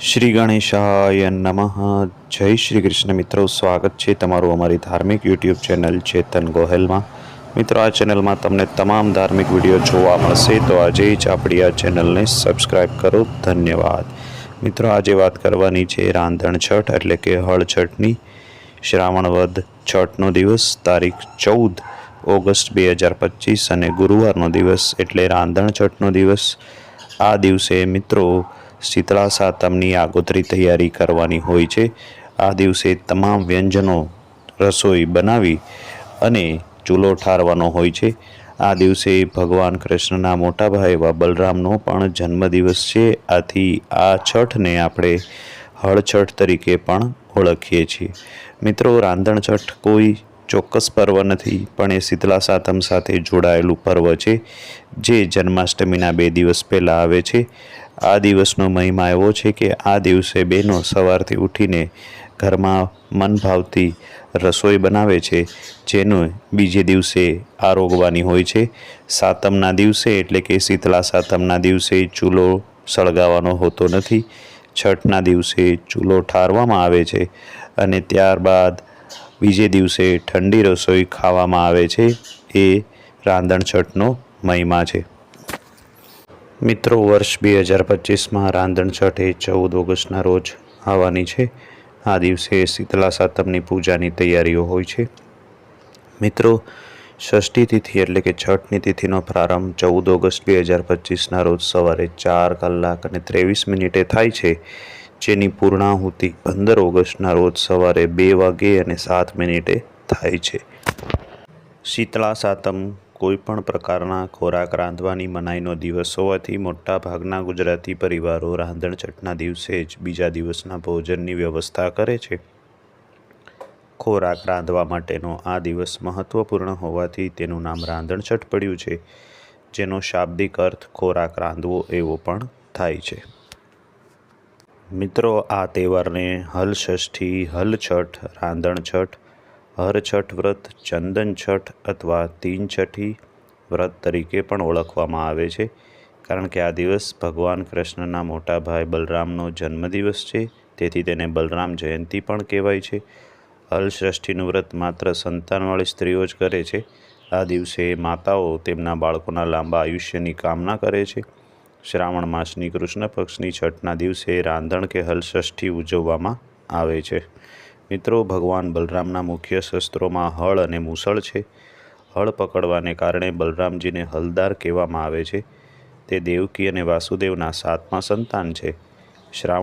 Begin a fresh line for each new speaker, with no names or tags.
શ્રી ગણેશાય નમઃ. જય શ્રી કૃષ્ણ મિત્રો, સ્વાગત છે તમારું અમારી ધાર્મિક યુટ્યુબ ચેનલ ચેતન ગોહેલમાં. મિત્રો, આ ચેનલમાં તમને તમામ ધાર્મિક વીડિયો જોવા મળશે, તો આજે જ આપણી આ ચેનલને સબસ્ક્રાઈબ કરો. ધન્યવાદ. મિત્રો, આજે વાત કરવાની છે રાંધણ છઠ, એટલે કે હળ છઠની. શ્રાવણ વદ છઠનો દિવસ, તારીખ ચૌદ ઓગસ્ટ બે હજાર પચીસ અને ગુરુવારનો દિવસ, એટલે રાંધણ છઠનો દિવસ. આ દિવસે મિત્રો શીતળા સાતમની આગોતરી તૈયારી કરવાની હોય છે. આ દિવસે તમામ વ્યંજનો, રસોઈ બનાવી અને ચૂલો ઠારવાનો હોય છે. આ દિવસે ભગવાન કૃષ્ણના મોટા ભાઈ એવા બલરામનો પણ જન્મદિવસ છે. આથી આ છઠને આપણે હળછઠ તરીકે પણ ઓળખીએ છીએ. મિત્રો, રાંધણ છઠ કોઈ ચોક્કસ પર્વ નથી, પણ એ શીતલા સાતમ સાથે જોડાયેલું પર્વ છે, જે જન્માષ્ટમીના બે દિવસ પહેલાં આવે છે. આ દિવસનો મહિમા એવો છે કે આ દિવસે બહેનો સવારથી ઉઠીને ઘરમાં મન ભાવતી રસોઈ બનાવે છે, જેનો બીજે દિવસે આરોગવાની હોય છે. સાતમના દિવસે એટલે કે શીતલા સાતમના દિવસે ચૂલો સળગાવવાનો હોતો નથી. છઠના દિવસે ચૂલો ઠારવામાં આવે છે અને ત્યારબાદ બીજે દિવસે ઠંડી રસોઈ ખાવામાં આવે છે, એ રાંધણ છઠનો મહિમા છે. મિત્રો, વર્ષ બે હજાર પચીસમાં રાંધણ છઠ એ ચૌદ ઓગસ્ટના રોજ આવવાની છે. આ દિવસે શીતલા સાતમની પૂજાની તૈયારીઓ હોય છે. મિત્રો, ષષ્ઠી તિથિ એટલે કે છઠની તિથિનો પ્રારંભ ચૌદ ઓગસ્ટ બે હજાર પચીસના રોજ સવારે ચાર કલાક અને ત્રેવીસ મિનિટે થાય છે. જેની પૂર્ણાહુતિ પંદર ઓગસ્ટના રોજ સવારે બે વાગે અને સાત મિનિટે થાય છે. શીતળા સાતમ કોઈ પણ પ્રકારના ખોરાક રાંધવાની મનાઈનો દિવસ હોવાથી મોટા ભાગના ગુજરાતી પરિવારો રાંધણ છઠના દિવસે જ બીજા દિવસના ભોજનની વ્યવસ્થા કરે છે. ખોરાક રાંધવા માટેનો આ દિવસ મહત્વપૂર્ણ હોવાથી તેનું નામ રાંધણ છઠ પડ્યું છે, જેનો શાબ્દિક અર્થ ખોરાક રાંધવો એવો પણ થાય છે. મિત્રો, આ તહેવારને હલષષ્ઠી હલછઠ રાંધણ છઠ હરછઠ વ્રત, ચંદન છઠ અથવા તીન છઠી વ્રત તરીકે પણ ઓળખવામાં આવે છે. કારણ કે આ દિવસ ભગવાન કૃષ્ણના મોટા ભાઈ બલરામનો જન્મદિવસ છે. તેથી તેને બલરામ જયંતી પણ કહેવાય છે. હલષષ્ઠીનું વ્રત માત્ર સંતાનવાળી સ્ત્રીઓ જ કરે છે. આ દિવસે માતાઓ તેમના બાળકોના લાંબા આયુષ્યની કામના કરે છે. શ્રાવણ માસની કૃષ્ણ પક્ષની છઠના દિવસે રાંધણ કે હલષષ્ઠી ઉજવવામાં આવે છે. મિત્રો, ભગવાન બલરામના મુખ્ય શસ્ત્રોમાં હળ અને મૂસળ છે. હળ પકડવાને કારણે બલરામજીને હલદાર કહેવામાં આવે છે. તે દેવકી અને વાસુદેવના સાતમા સંતાન છે. શ્રાવણ